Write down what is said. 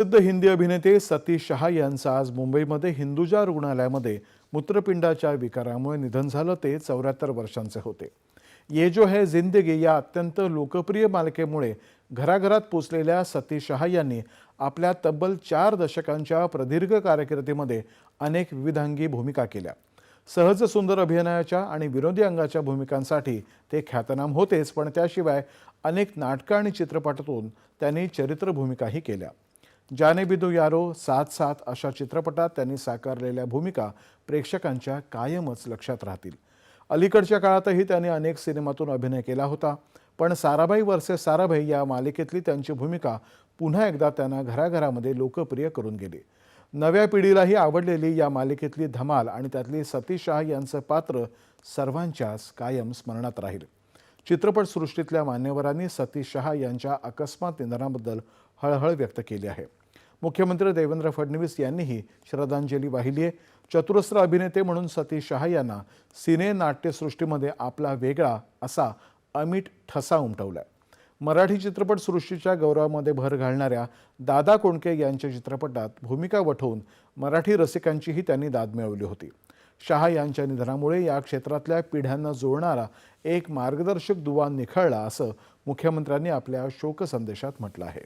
प्रसिद्ध हिंदी अभिनेते सतीश शहा यांचं आज मुंबईमध्ये हिंदुजा रुग्णालयामध्ये मूत्रपिंडाच्या विकारामुळे निधन झालं ते चौऱ्याहत्तर वर्षांचे होते. ये जो है जिंदगी या अत्यंत लोकप्रिय मालिकेमुळे घराघरात पोचलेल्या सतीश शहा यांनी आपल्या तब्बल चार दशकांच्या प्रदीर्घ कारकिर्दीमध्ये अनेक विविधांगी भूमिका केल्या. सहज सुंदर अभिनयाच्या आणि विनोदी अंगाच्या भूमिकांसाठी ते ख्यातनाम होतेच पण त्याशिवाय अनेक नाटकं आणि चित्रपटातून त्यांनी चरित्र भूमिकाही केल्या. जाने बिदू यारो साथ साथ अशा चित्रपटात त्यांनी साकारलेल्या भूमिका प्रेक्षकांच्या कायमच लक्षात राहतील. अलीकडच्या काळातही त्यांनी अनेक सिनेमातून अभिनय केला होता पण साराभाई वर्से साराभाई या मालिकेतली त्यांची भूमिका पुन्हा एकदा त्यांना घराघरामध्ये लोकप्रिय करून गेली. नव्या पिढीलाही आवडलेली या मालिकेतली धमाल आणि त्यातली सतीश शाह यांचं पात्र सर्वांच्याच कायम स्मरणात राहील. चित्रपटसृष्टीतल्या मान्यवरांनी सतीश शहा यांच्या अकस्मात निधनाबद्दल हळहळ व्यक्त केली आहे. मुख्यमंत्री देवेंद्र फडणवीस यांनीही श्रद्धांजली वाहिली आहे. चतुरस्र अभिनेते म्हणून सतीश शहा यांना सिने नाट्यसृष्टीमध्ये आपला वेगळा असा अमिट ठसा उमटवला मराठी चित्रपटसृष्टीच्या गौरवामध्ये भर घालणाऱ्या दादा कोंडके यांच्या चित्रपटात भूमिका वठवून मराठी रसिकांचीही त्यांनी दाद मिळवली होती. शहा यांच्या निधनामुळे या क्षेत्रातल्या पिढ्यांना जोडणारा एक मार्गदर्शक दुवा निखळला असं मुख्यमंत्र्यांनी आपल्या शोकसंदेशात म्हटलं आहे.